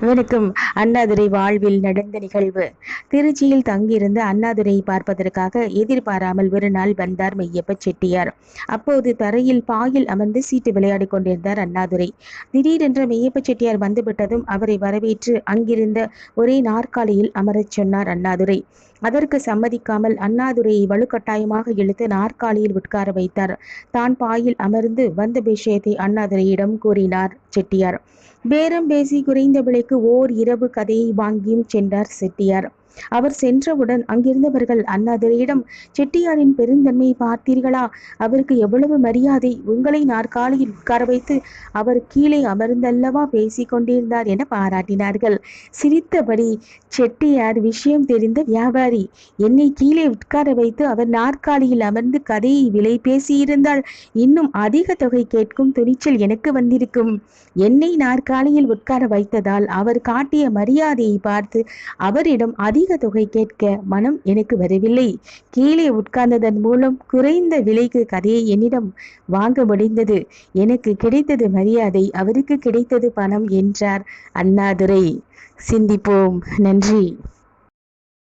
வணக்கம் அண்ணாதுரை வாழ்வில் நடந்த நிகழ்வு. திருச்சியில் தங்கியிருந்த அண்ணாதுரையை பார்ப்பதற்காக எதிர்பாராமல் ஒரு நாள் வந்தார் மெய்யப்ப செட்டியார். அப்போது தரையில் பாயில் அமர்ந்து சீட்டு விளையாடிக் கொண்டிருந்தார் அண்ணாதுரை. திடீரென்று மெய்யப்ப செட்டியார் வந்துவிட்டதும் அவரை வரவேற்று அங்கிருந்த ஒரே நாற்காலியில் அமரச் சொன்னார் அண்ணாதுரை. அதற்கு சம்மதிக்காமல் அண்ணாதுரையை வலுக்கட்டாயமாக இழுத்து நாற்காலியில் உட்கார வைத்தார். தான் பாயில் அமர்ந்து வந்த விஷயத்தை அண்ணாதுரையிடம் கூறினார் செட்டியார். பேரம் பேசி குறைந்த விலைக்கு ஓர் இரவு கதையை வாங்கியும் சென்றார் செட்டியார். அவர் சென்றவுடன் அங்கிருந்தவர்கள் அண்ணாதிரையிடம் செட்டியாரின் பெருந்தன்மையை பார்த்தீர்களா? அவருக்கு எவ்வளவு மரியாதை? உங்களை நாற்காலியில் உட்கார வைத்து அவர் கீழே அமர்ந்தல்லவா பேசிக் கொண்டிருந்தார் என பாராட்டினார்கள். சிரித்தபடி செட்டியார் விஷயம் தெரிந்த வியாபாரி என்னை கீழே உட்கார வைத்து அவர் நாற்காலியில் அமர்ந்து கதையை விலை பேசியிருந்தால் இன்னும் அதிக தொகை கேட்கும் துணிச்சல் எனக்கு வந்திருக்கும். என்னை நாற்காலியில் உட்கார வைத்ததால் அவர் காட்டிய மரியாதையை பார்த்து அவரிடம் அதிக அதிக தொகை கேட்க மனம் எனக்கு வரவில்லை. கீழே உட்கார்ந்ததன் மூலம் குறைந்த விலைக்கு கதையை என்னிடம் வாங்க முடிந்தது. எனக்கு கிடைத்தது மரியாதை அவருக்கு கிடைத்தது பணம் என்றார் அண்ணாதுரை. சிந்திப்போம். நன்றி.